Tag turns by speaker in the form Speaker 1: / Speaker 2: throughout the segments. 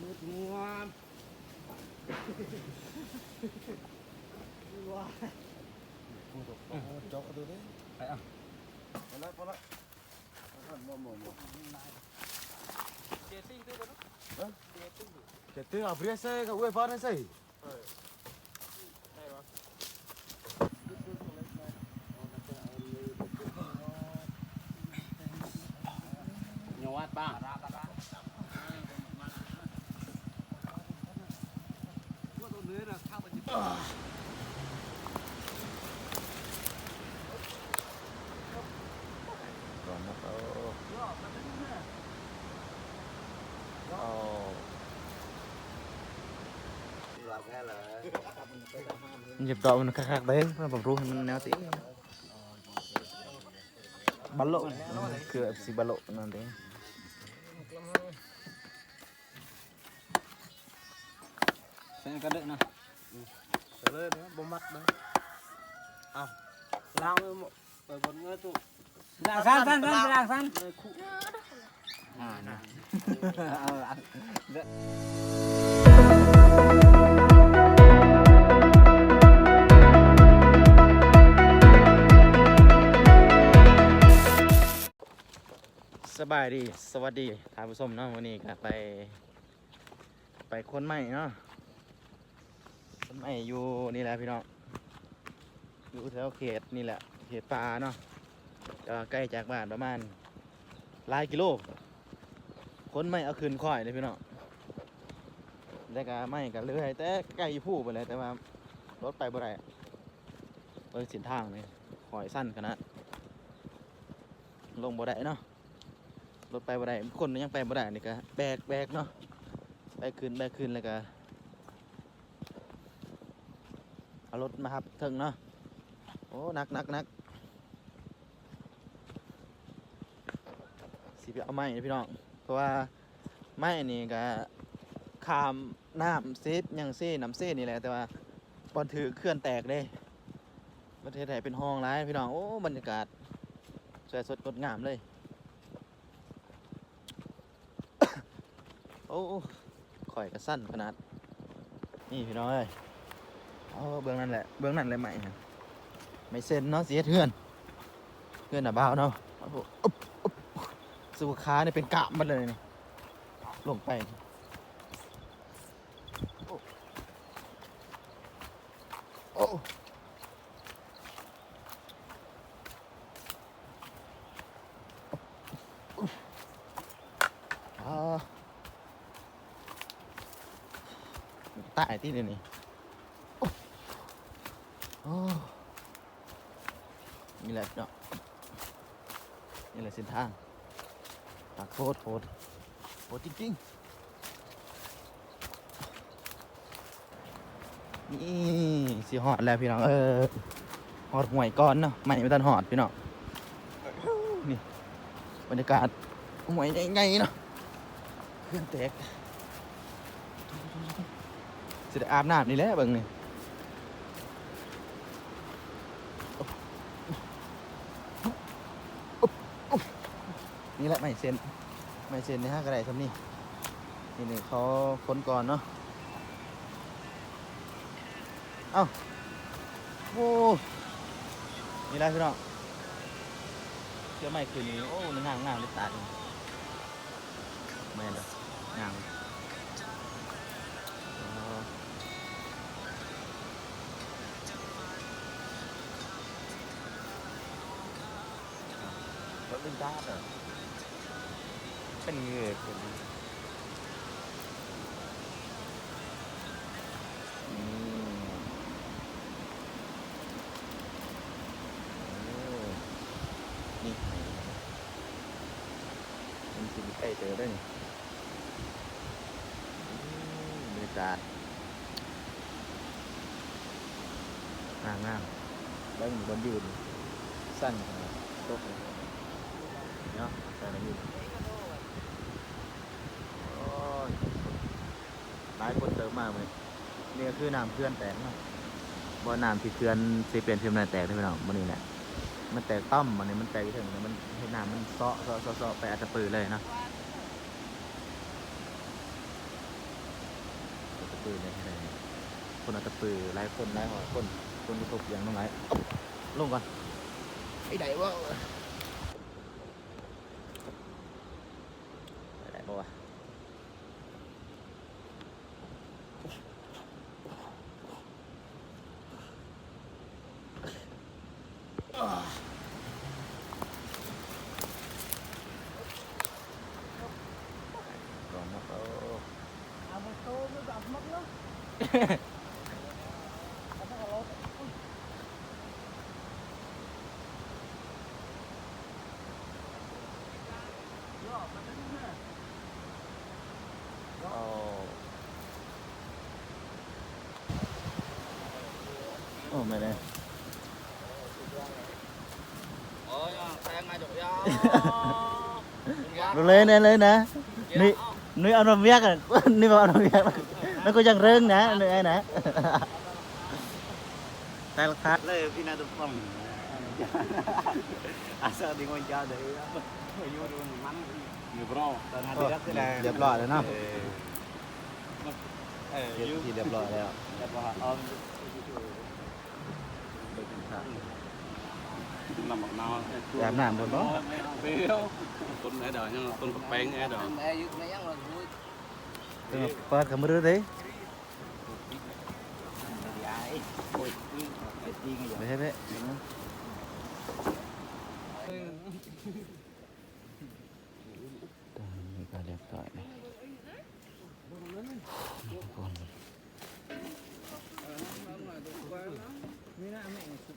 Speaker 1: มืดงวมว้า
Speaker 2: เจาะดูดิ
Speaker 3: ไปเอา
Speaker 2: พอละพอละมอมมอ
Speaker 3: เจติ้งด้วยกันเนาะเจติ้ง
Speaker 2: จะตื้อเอาเพื่อใส่กับเว้ยฟ้านั่นใส่
Speaker 3: ได้ปะ
Speaker 1: โยวัดป้า
Speaker 2: ก่อนนะเอาเอา
Speaker 3: หยิบดอกมัน คักๆเด้มันผมรู้ให้มันแนวติบัลโลคือสิบัลโลนั่นเด้
Speaker 1: เส้นกระดะนะ
Speaker 2: เลยนะบ่มัดนะ
Speaker 1: ล้างเปิดบนเงือตู้ล้างสั้นสั้นสั้นล้างสั้นเลยคู่อ่านะเอาล้าง
Speaker 3: สบายดี สวัสดีท่านผู้ชมเนาะวันนี้ก็ไป ไปคนใหม่เนาะ คนใหม่อยู่นี่แหละพี่น้องอยู่แถวเขตนี่แหละเขตป่าเนาะก็ใกล้จากบ้านประมาณหลายกิโลคนใหม่เอาคืนค่อยเลยพี่น้องแต่ก็ไม่กันเรื่อยแต่ใกล้ผู้ไปเลยแต่ว่ารถไปบ่ได้เปิดสินทางเลยคอยสั้นขนาดลงบ่ได้เนาะรถไปบ่ได้คนยังไปบ่ได้นี่ก็แบกแบกเนาะแบกขึ้นแบกขึ้นแล้วก็ เอารถมาครับถึงเนาะโอ้หนักหนักหนักสิไปเอาไม้นี่พี่น้องเพราะว่าไม้นี่ก็ขามน้ำเซฟยังเซ่น้ำเซ่นี่แหละแต่ว่าบอลถือเคลื่อนแตกเลยประเทศไทยเป็นห้องร้ายพี่น้องโอ้บรรยากาศสวยสดงดงามเลยโอ้ข่อยกระสั้นขนาด นี่พี่น้องเอ้ย เอเบื้องนั่นแหละเบื้องนั่นเลยไหมฮะไม่เซ็นเนาะเสียเทือนเทือนหน้าบ้าเนาะสู่ขาเนี่ยเป็นกะมันเลยนี่ลงไปโอ้ตายที่เดียวนี้โอ้โอ้ นี่แหละเนาะนี่แหละเส้นทางทางโคตรโคตรโคตรจริงๆนี่สิหอดแล้วพี่น้อง เออหอดห่วยก่อนเนาะไม่ไม่ทันหอดพี่น้องนี่บรรยากาศห่วยใหญ่ๆเนาะเครื่องแตกสิได้อาบน้ำนี่แหละเบิ่งนี่ นี่แหละไม่เซ็นไม่เซ็นในห้างกระไดทำนี่นี่นี่เขาค้นก่อนเนาะเอ้าโอ้นี่แหละพี่น้องเชื่อไม่คืนนี้โอ้นงามงามเลยตาดนี่ไม่เลยงามอ๋อรถลินดาเหรอ เป็นเหงือกนี่มันสิใกล้เจอได้นี่บรรยากาศงามงามแล้วมีบนยืนสั้นตกเลยเนาะใส่ในยืนโอ้ย หลายคนเติมากเลยนี่ก็คือน้ำเพื่อนแตกนะบ่น้ำที่เพื่อนสิเปลี่ยนเพื่อนแตกได้ไหมเนาะมันนี่แหละมันแตกต้อมมันนี่มันแตกไปถึงมันเห็นหน้ามันเซาะเซาะเซาะไปอาจจะปืนเลยนะอาจะปืนเลยอะไรคนอาจจะปืนหลายคนหลายหอคนคนที่ถูกอย่างน้องไหลลงก่อนไอ้ไหนวะไอ้ไหนบ่วะ ก่อนนะโอ้
Speaker 1: เอามาโตมันดับมักเนาะ
Speaker 3: เอาโอ้ไม่ได้
Speaker 1: โอ้ยแทงมาจุกยา
Speaker 3: รู้เลยเนี่ยเลยนะนี่นี่เอาน้ำเมียกันนี่บอกเอาน้ำเมียกันแล้วก็ยังเริงนะนี่ไอ้นะแต่ละคัด
Speaker 2: เลยพี่นาตุฟัง asal di ngonjal dari apa ayo dulu mana ni bro tanah
Speaker 3: โอ้
Speaker 2: tidak sih
Speaker 3: เรียบร้อยแล้วเนาะ
Speaker 2: eh
Speaker 3: เรียบ
Speaker 2: you
Speaker 3: ที่เรียบร้อยแล้ว
Speaker 2: apa om nằm mặc nào
Speaker 3: ยามน้ำหมดบ่
Speaker 2: Biếu Con ở đời nhưng con bật bén ở đời
Speaker 1: แม่ยึดแม่ยัง เปิ
Speaker 3: ดกับมือดิไม่ใช่ไหมตรงนี้ก็เรียบร้อยนะทุกคน
Speaker 1: นี่นะแม่สุด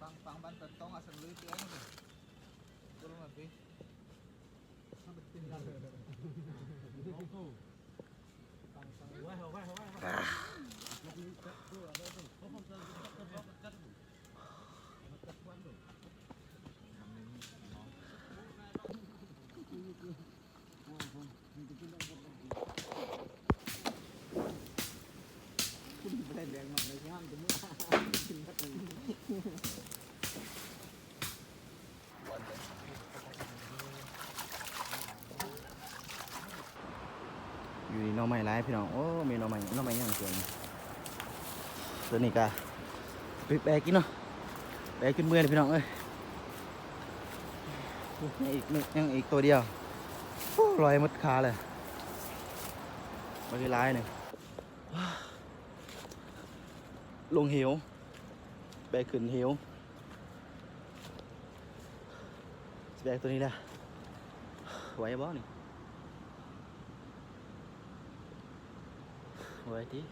Speaker 1: ฟังฟังบ้านต้องอาศัยลือเตี้ยนี่ตัวลงมาสิ
Speaker 3: อยู่นี่หน้องใหม่ร้ายพี่น้อง โอ้มีหน้องใหม่น้องใหม่ย่างสวยนี่ตัวนี้ก็ไปแบกกินเนาะแบกขึ้นเมื่อยเลยพี่น้องเอ้ยยังอีกยังอีกตัวเดียวลอยหมดขาเลยมาคือร้ายหนึ่ง ลงเหว แบกขึ้นเหวแบกตัวนี้แหละไหวบ่นี่ไว้ที่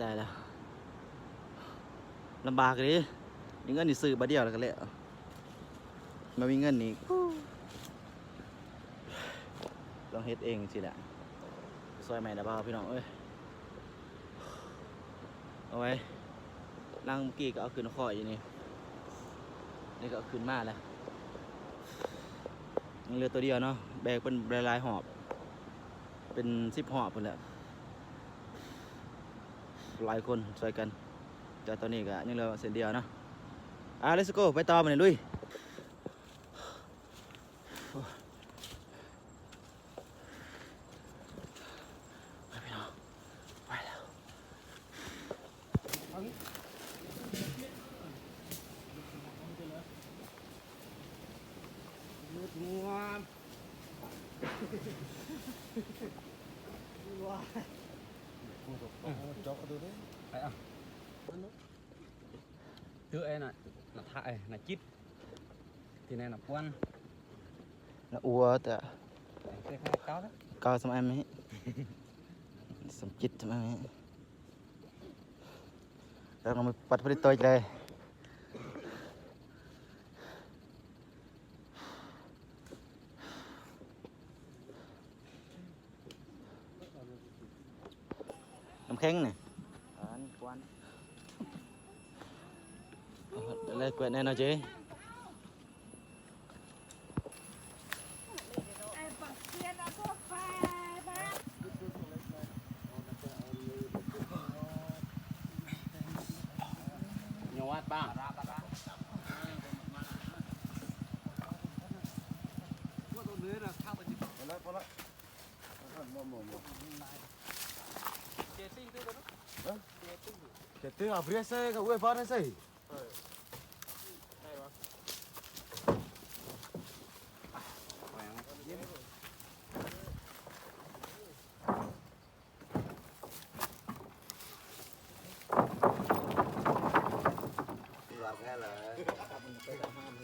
Speaker 3: ตายแล้วลำบากเลยมีเงินนี่ซื้อบัดเดียวแล้วกันแหละมามีเงินนี่ลองเฮ็ดเองสิแหละซอยใหม่นะบ่าวพี่น้องเอ้ย เอาไว้นั่งเมื่อกี้ก็เอาขึ้นคออยู่นี่นี่ก็เอาขึ้นมาแล้วเหลือตัวเดียวเนาะแบกเป็นลายหอบ เป็นสิบหอบคนแหละหลายคนช่วยกันแต่ตอนนี้ก็ยังเหลือเส้นเดียวเนาะอะ let's go ไปต่อมาเลยลุยไปพี่น้องไปแล้ว
Speaker 2: Thưa em này Là thại, là chít Thì này là quan
Speaker 3: นะอัวแต่
Speaker 1: cái cao đó
Speaker 3: cao xong em ấy xong chít xong em ấy rồi nó mới bắt vào tôi đây khen này. Lên quyện ờ, này nó chứ
Speaker 2: nhowat ba.
Speaker 1: Hãy subscribe cho kênh Ceting abri ese ka ue bana ese.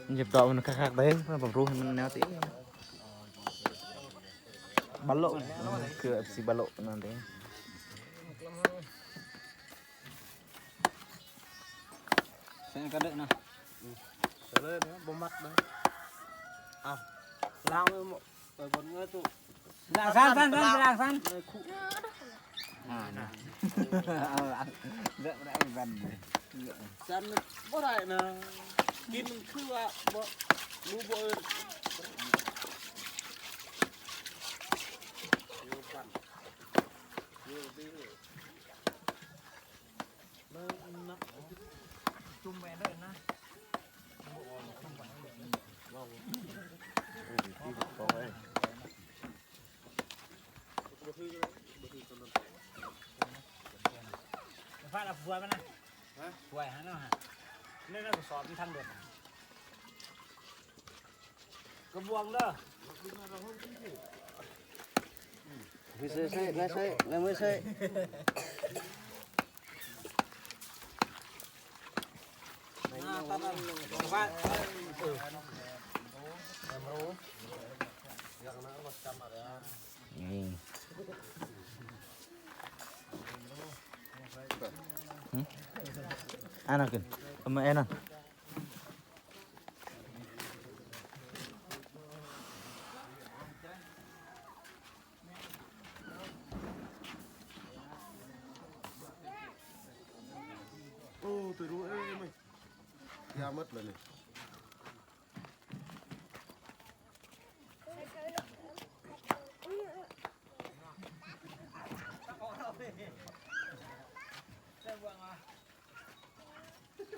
Speaker 3: nhịp độ nó khác khác đấy, nó bằng ruh mình neo tí balo cửa xì balo nó đấy มันแนวตีบอลโลคือ FC บอลโลนั่นเอง
Speaker 1: sẽ có đợi nào
Speaker 2: Trở lên nữa, bông mắt đấy. À, lao lên một, rồi còn ngơ tụ.
Speaker 1: lang sang sang sang lang sang
Speaker 2: Đây khu.
Speaker 1: à nè ờ ăn đợi đã gần
Speaker 2: Xem bó đại nè. Kim khư ạ, bó. Mu bó ơn. Nhiều phần. Nhiều tí nữa. Nó
Speaker 1: chung mẹ đợi na phát là phùa bên này
Speaker 2: Hả?
Speaker 1: phùa hả nó hả nên nó sọt đi thăng được có buông đó
Speaker 2: Mới xây xây, lại xây, lại mới xây.
Speaker 1: à Ừ.
Speaker 3: Ừ. Ăn nào kìa, mà em ăn.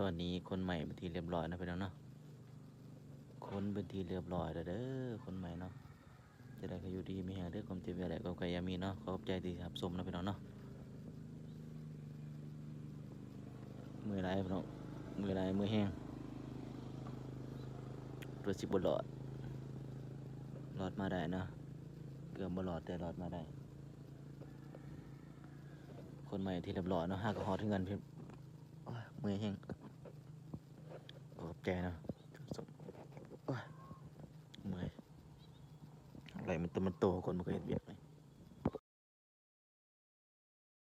Speaker 3: ตอนนี้คนใหม่เป็นทีเรียบร้อยนะพี่น้องเนาะคนเป็นทีเรียบร้อยแล้วเด้อคนใหม่เนาะจะได้ก็อยู่ดีมีแหงเด้อความเจ็บอะไรก็ใครยามีเนาะขอบใจที่รับชมนะพี่น้องเนาะมือไรพี่น้องมือไรมือแห้งรถสิบบหลอดหลอดมาได้เนาะเกือบบหลอดแต่หลอดมาได้ คนใหม่ที่เรียบร้อยเนาะห้ากระหอถึงกันพี่โอ้ยมือแห้ง แกเนาะสมโอ้ยเมื่อยอะไรมันตัวมันโตคนมันก็เห็นเบียกเลย